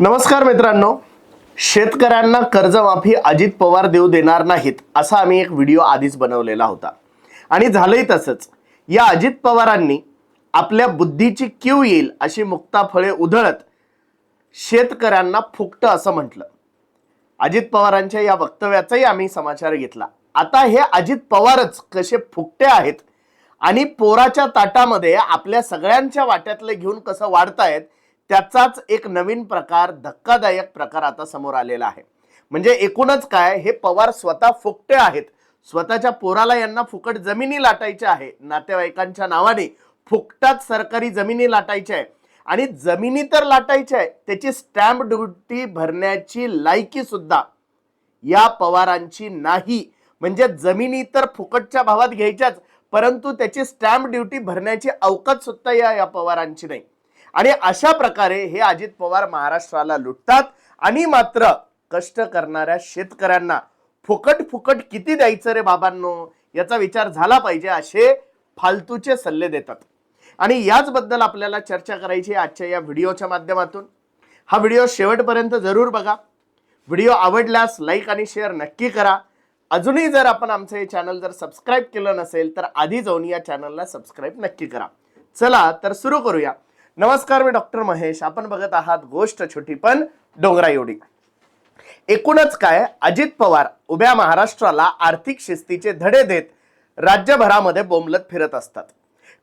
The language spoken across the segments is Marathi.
नमस्कार मित्रांनो. शेतकऱ्यांना कर्जमाफी अजित पवार देऊ देणार नाहीत असा आम्ही एक व्हिडिओ आधीच बनवलेला होता. आणि झालंही तसंच. या अजित पवारांनी आपल्या बुद्धीची क्यू येईल अशी मुक्ता फळे उधळत शेतकऱ्यांना फुकटं असं म्हटलं. अजित पवारांच्या या वक्तव्याचाही आम्ही समाचार घेतला. आता हे अजित पवारच कसे फुकटे आहेत आणि पोराच्या ताटामध्ये आपल्या सगळ्यांच्या वाट्यातले घेऊन कसं वाढतायत त्याचाच एक नवीन प्रकार धक्कादायक प्रकार आता समोर आलेला आहे. म्हणजे एकूणच काय हे पवार स्वतः फुकटे आहेत. स्वतःच्या पोराला यांना फुकट जमिनी लाटायच्या आहे. नातेवाईकांच्या नावाने फुकटात सरकारी जमिनी लाटायच्या आहे. आणि जमिनी तर लाटायच्या आहे त्याची स्टॅम्प ड्युटी भरण्याची लायकी सुद्धा या पवारांची नाही. म्हणजे जमिनी तर फुकटच्या भावात घ्यायच्याच परंतु त्याची स्टॅम्प ड्युटी भरण्याची अवकात सुद्धा या या पवारांची नाही. आणि अशा प्रकारे हे अजित पवार महाराष्ट्राला लुटतात आणि मात्र कष्ट करणाऱ्या शेतकऱ्यांना फुकट फुकट किती द्यायचं रे बाबांनो याचा विचार झाला पाहिजे असे फालतूचे सल्ले देतात. आणि याचबद्दल आपल्याला चर्चा करायची आजच्या या व्हिडिओच्या माध्यमातून. हा व्हिडिओ शेवटपर्यंत जरूर बघा. व्हिडिओ आवडल्यास लाईक आणि शेअर नक्की करा. अजूनही जर आपण आमचं हे चॅनल जर सबस्क्राईब केलं नसेल तर आधी जाऊन या चॅनलला सबस्क्राईब नक्की करा. चला तर सुरू करूया. नमस्कार मी डॉक्टर महेश. आपण बघत आहात गोष्ट छोटी पण डोंगरा एवढी. एकूणच काय अजित पवार उभ्या महाराष्ट्राला आर्थिक शिस्तीचे धडे देत राज्यभरामध्ये बोंबलत फिरत असतात.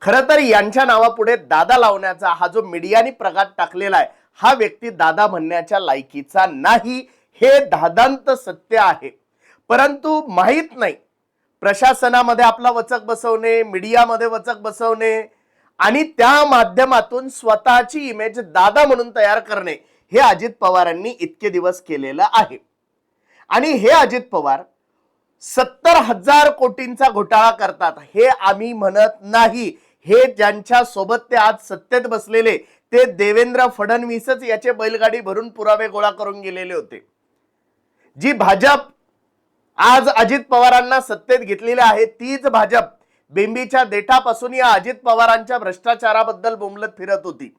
खरं तर यांच्या नावापुढे दादा लावण्याचा हा जो मीडियाने प्रघात टाकलेला आहे हा व्यक्ती दादा म्हणण्याच्या लायकीचा नाही हे दादांत सत्य आहे. परंतु माहीत नाही प्रशासनामध्ये आपला वचक बसवणे मीडियामध्ये वचक बसवणे आणि त्या माध्यमातून स्वतःची इमेज दादा म्हणून तयार करणे हे अजित पवारांनी इतके दिवस केलेलं आहे. आणि हे अजित पवार सत्तर हजार कोटींचा घोटाळा करतात हे आम्ही म्हणत नाही. हे ज्यांच्या सोबत ते आज सत्तेत बसलेले ते देवेंद्र फडणवीसच याचे बैलगाडी भरून पुरावे गोळा करून गेलेले होते. जी भाजप आज अजित पवारांना सत्तेत घेतलेली आहे तीच भाजप बिंबीच्या देठापासून या अजित पवारांच्या भ्रष्टाचाराबद्दल बोंबलत फिरत होती.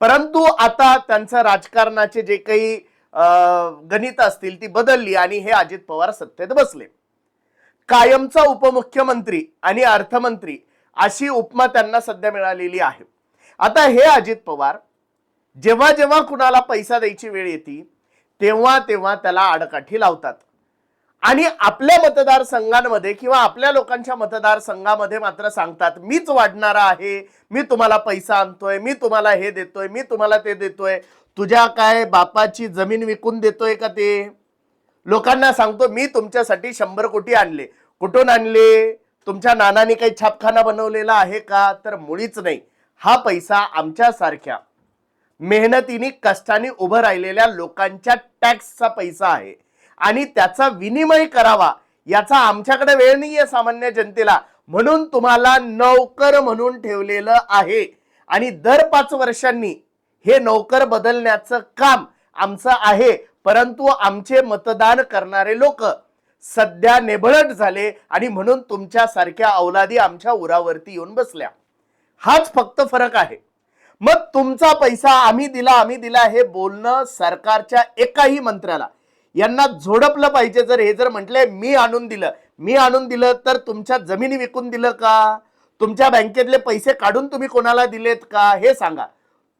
परंतु आता त्यांचं राजकारणाचे जे काही गणित असतील ती बदलली आणि हे अजित पवार सत्तेत बसले. कायमचा उपमुख्यमंत्री आणि अर्थमंत्री अशी उपमा त्यांना सध्या मिळालेली आहे. आता हे अजित पवार जेव्हा जेव्हा कुणाला पैसा द्यायची वेळ येते तेव्हा तेव्हा त्याला आडकाठी लावतात. आणि आपल्या मतदारसंघांमध्ये किंवा आपल्या लोकांच्या मतदारसंघामध्ये मात्र सांगतात मीच वाढणारा आहे मी तुम्हाला पैसा आणतोय मी तुम्हाला हे देतोय मी तुम्हाला ते देतोय. तुझ्या काय बापाची जमीन विकून देतोय का ते? लोकांना सांगतो मी तुमच्यासाठी शंभर कोटी आणले. कुठून आणले? तुमच्या नानाने काही छापखाना बनवलेला आहे का? तर मुळीच नाही. हा पैसा आमच्यासारख्या मेहनतीने कष्टाने उभं राहिलेल्या लोकांच्या टॅक्सचा पैसा आहे. आणि त्याचा विनिमय करावा याचा आमच्याकडे वेळ नाहीये सामान्य जनतेला. म्हणून तुम्हाला नौकर म्हणून ठेवलेलं आहे. आणि दर पाच वर्षांनी हे नौकर बदलण्याचं काम आमचं आहे. परंतु आमचे मतदान करणारे लोक सध्या नेबळट झाले आणि म्हणून तुमच्यासारख्या अवलादी आमच्या उरावरती येऊन बसल्या. हाच फक्त फरक आहे. मग तुमचा पैसा आम्ही दिला आम्ही दिला हे बोलणं सरकारच्या एकाही मंत्र्याला. यांना झोडपलं पाहिजे. जर हे जर म्हटले मी आणून दिलं. मी आणून दिलं तर तुमच्या जमिनी विकून दिलं का? तुमच्या बँकेतले पैसे काढून तुम्ही कोणाला दिलेत का? हे सांगा.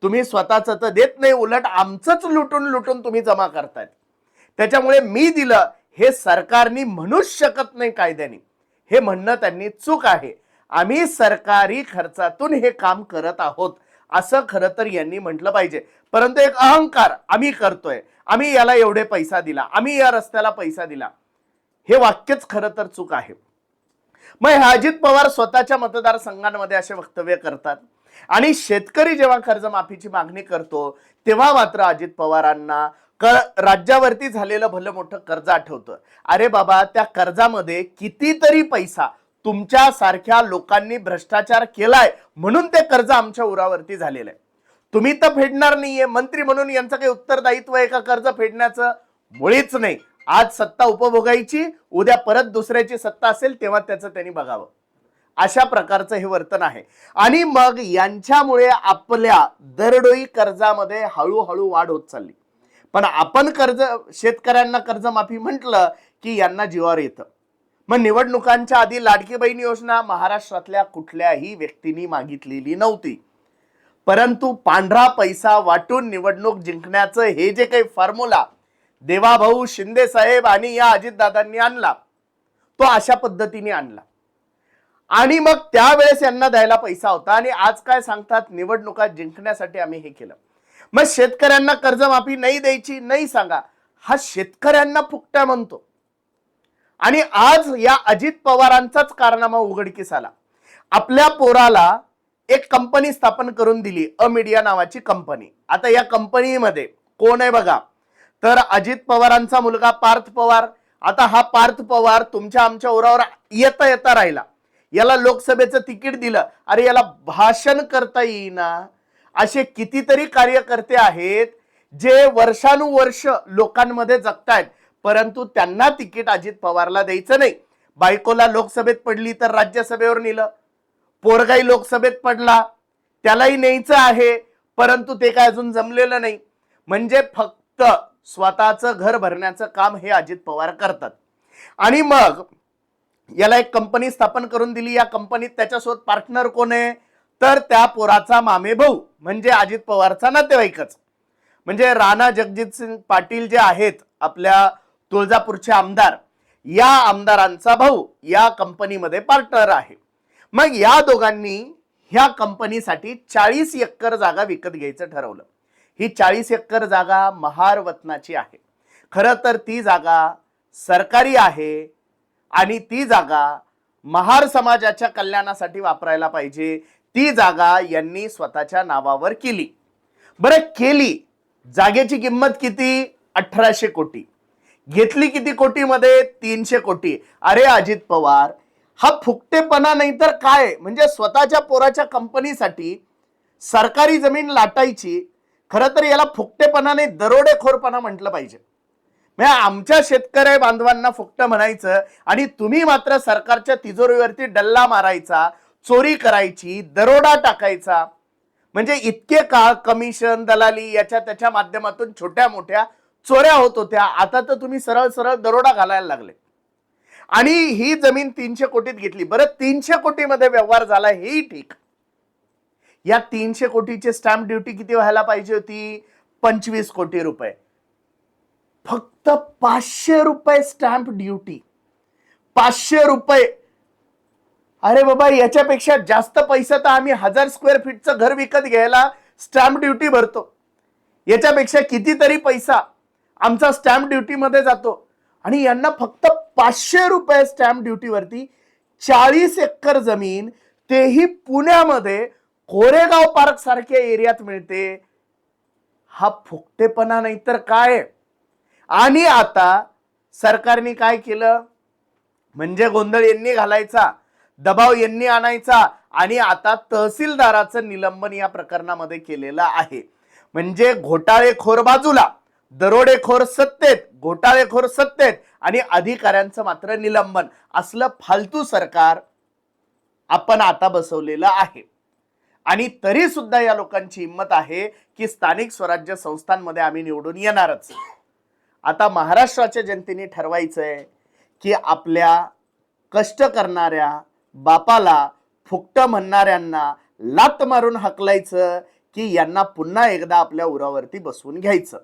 तुम्ही स्वतःच तर देत नाही उलट आमचंच लुटून लुटून तुम्ही जमा करतायत. त्याच्यामुळे मी दिलं हे सरकारनी म्हणूच शकत नाही कायद्याने. हे म्हणणं त्यांनी चूक आहे. आम्ही सरकारी खर्चातून हे काम करत आहोत. असं खरं तर यांनी म्हटलं पाहिजे. परंतु एक अहंकार आम्ही करतोय. आम्ही याला एवढे पैसा दिला. आम्ही या रस्त्याला पैसा दिला. हे वाक्यच खरं तर चूक आहे. मग हे अजित पवार स्वतःच्या मतदारसंघांमध्ये असे वक्तव्य करतात. आणि शेतकरी जेव्हा कर्जमाफीची मागणी करतो तेव्हा मात्र अजित पवारांना कर राज्यावरती झालेलं भलं मोठं कर्ज आठवतं. अरे बाबा त्या कर्जामध्ये कितीतरी पैसा तुमच्या सारख्या लोकांनी भ्रष्टाचार केलाय म्हणून ते कर्ज आमच्या उरावरती झालेलं आहे. तुम्ही तर फेडणार नाहीये. मंत्री म्हणून यांचं काही उत्तरदायित्व आहे का कर्ज फेडण्याचं? मुळीच नाही. आज सत्ता उपभोगायची उद्या परत दुसऱ्याची सत्ता असेल तेव्हा त्याचं त्यांनी बघावं. अशा प्रकारचं हे वर्तन आहे. आणि मग यांच्यामुळे आपल्या दरडोई कर्जामध्ये हळूहळू वाढ होत चालली. पण आपण कर्ज शेतकऱ्यांना कर्जमाफी म्हटलं की यांना जीवावर येतं. मग निवडणुकांच्या आधी लाडकी बहीण योजना महाराष्ट्रातल्या कुठल्याही व्यक्तींनी मागितलेली नव्हती. परंतु पांढरा पैसा वाटून निवडणूक जिंकण्याचं हे जे काही फॉर्म्युला देवाभाऊ शिंदे साहेब आणि या अजितदादांनी आणला तो अशा पद्धतीने आणला. आणि मग त्यावेळेस यांना द्यायला पैसा होता आणि आज काय सांगतात निवडणुका जिंकण्यासाठी आम्ही हे केलं. मग शेतकऱ्यांना कर्जमाफी नाही द्यायची नाही सांगा. हा शेतकऱ्यांना फुकट्या म्हणतो. आणि आज या अजित पवारांचाच कारनामा उघडकीस आला. आपल्या पोराला एक कंपनी स्थापन करून दिली अ मीडिया नावाची कंपनी आता या कंपनीमध्ये कोण आहे बघा? तर अजित पवारांचा मुलगा पार्थ पवार. आता हा पार्थ पवार तुमच्या आमच्या ओरावर येता येता राहिला. याला लोकसभेचं तिकीट दिलं. अरे याला भाषण करता येईना. असे कितीतरी कार्यकर्ते आहेत जे वर्षानुवर्ष लोकांमध्ये जगतायत. परंतु त्यांना तिकीट अजित पवारला द्यायचं नाही. बायकोला लोकसभेत पडली तर राज्यसभेवर नेलं. पोरगाई लोकसभेत पडला. त्यालाही न्यायचं आहे परंतु ते काय अजून जमलेलं नाही. म्हणजे फक्त स्वतःचं घर भरण्याचं काम हे अजित पवार करतात. आणि मग याला एक कंपनी स्थापन करून दिली. या कंपनीत त्याच्यासोबत पार्टनर कोण आहे? तर त्या पोराचा मामे भाऊ म्हणजे अजित पवारचा नातेवाईकच. म्हणजे राणा जगजित सिंग पाटील जे आहेत आपल्या तुळजापूरचे आमदार या आमदारांचा भाऊ या कंपनीमध्ये पार्टनर आहे. मग या दोघांनी ह्या कंपनीसाठी चाळीस एकर जागा विकत घ्यायचं ठरवलं. ही चाळीस एकर जागा महार वतनाची आहे. खरं तर ती जागा सरकारी आहे आणि ती जागा महार समाजाच्या कल्याणासाठी वापरायला पाहिजे. ती जागा यांनी स्वतःच्या नावावर केली. बरं केली. जागेची किंमत किती? अठराशे कोटी. घेतली किती कोटीमध्ये? तीनशे कोटी. अरे अजित पवार हा फुकटेपणा नाही तर काय? म्हणजे स्वतःच्या पोराच्या कंपनीसाठी सरकारी जमीन लाटायची खरं तर याला फुकटेपणा नाही दरोडेखोरपणा म्हटलं पाहिजे. म्हणजे आमच्या शेतकरी बांधवांना फुकट म्हणायचं आणि तुम्ही मात्र सरकारच्या तिजोरीवरती डल्ला मारायचा चोरी करायची दरोडा टाकायचा. म्हणजे इतके काळ कमिशन दलाली याच्या त्याच्या माध्यमातून छोट्या मोठ्या चोऱ्या होत होत्या. आता तर तुम्ही सरळ सरळ दरोडा घालायला लागले. आणि ही जमीन तीनशे कोटीत घेतली. बरं तीनशे कोटीमध्ये व्यवहार झाला हेही ठीक. या तीनशे कोटीची स्टॅम्प ड्युटी किती व्हायला पाहिजे होती? पंचवीस कोटी रुपये. फक्त पाचशे रुपये स्टॅम्प ड्युटी पाचशे रुपये. अरे बाबा याच्यापेक्षा जास्त पैसा तर आम्ही हजार स्क्वेअर फीटचं घर विकत घ्यायला स्टॅम्प ड्युटी भरतो. याच्यापेक्षा कितीतरी पैसा. आमचा स्टॅम्प ड्युटीमध्ये जातो. आणि यांना फक्त पाचशे रुपये स्टॅम्प ड्युटीवरती चाळीस एकर जमीन तेही पुण्यामध्ये कोरेगाव पार्क सारख्या एरियात मिळते. हा फुकटेपणा नाही तर काय? आणि आता सरकारने काय केलं? म्हणजे गोंधळ यांनी घालायचा दबाव यांनी आणायचा आणि आता तहसीलदाराचं निलंबन या प्रकरणामध्ये केलेलं आहे. म्हणजे घोटाळेखोर बाजूला. दरोडेखोर सत्तेत घोटाळेखोर सत्तेत आणि अधिकाऱ्यांचं मात्र निलंबन. असलं फालतू सरकार आपण आता बसवलेलं आहे. आणि तरी सुद्धा या लोकांची हिंमत आहे की स्थानिक स्वराज्य संस्थांमध्ये आम्ही निवडून येणारच. आता महाराष्ट्राच्या जनतेने ठरवायचंय की आपल्या कष्ट करणाऱ्या बापाला फुकट म्हणणाऱ्यांना लात मारून हकलायचं की यांना पुन्हा एकदा आपल्या उरावरती बसवून घ्यायचं.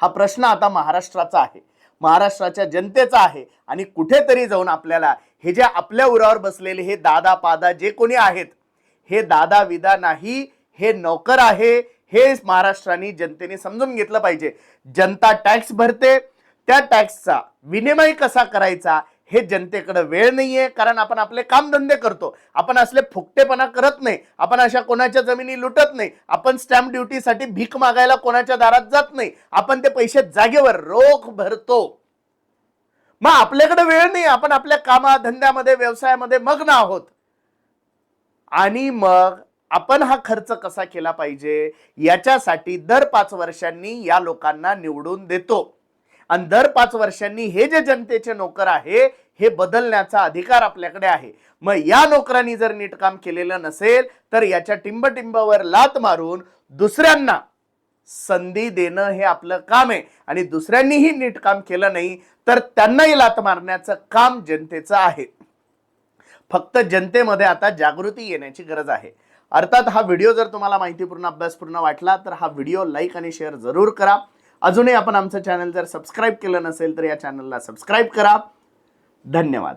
हा प्रश्न आता महाराष्ट्राचा आहे. महाराष्ट्राच्या जनतेचा आहे आणि कुठेतरी जाऊन आपल्याला हे जे आपल्या उरावर बसलेले हे दादा पादा जे कोणी आहेत हे दादा विदा नाही हे नोकर आहे हे महाराष्ट्राने जनतेने समजून घेतलं पाहिजे. जनता टॅक्स भरते त्या टॅक्सचा विनिमय कसा करायचा हे जनतेकडे वेळ नाहीये कारण आपण आपले कामधंदे करतो. आपण असले फुकटेपणा करत नाही. आपण अशा कोणाच्या जमिनी लुटत नाही. आपण स्टॅम्प ड्युटीसाठी भीक मागायला कोणाच्या दारात जात नाही. आपण ते पैसे जागेवर रोख भरतो. मग आपल्याकडे वेळ नाही. आपण आपल्या कामा धंद्यामध्ये व्यवसायामध्ये मग्न आहोत. आणि मग आपण हा खर्च कसा केला पाहिजे? याच्यासाठी दर पाच वर्षांनी या लोकांना निवडून देतो. आणि दर पाच वर्षांनी हे जे जनतेचे नोकर आहे हे बदलण्याचा अधिकार आपल्याकडे आहे. मग या नोकरांनी जर नीट काम केलेलं नसेल तर याच्या टिंबटिंबावर लात मारून दुसऱ्यांना संधी देणं हे आपलं काम आहे. आणि दुसऱ्यांनीही नीट काम केलं नाही तर त्यांनाही लात मारण्याचं काम जनतेचं आहे. फक्त जनतेमध्ये आता जागृती येण्याची गरज आहे. अर्थात हा व्हिडिओ जर तुम्हाला माहितीपूर्ण अभ्यासपूर्ण वाटला तर हा व्हिडिओ लाईक आणि शेअर जरूर करा. अजूनही आपण आमचं चॅनल जर सबस्क्राईब केलं नसेल तर या चॅनलला सबस्क्राईब करा. धन्यवाद.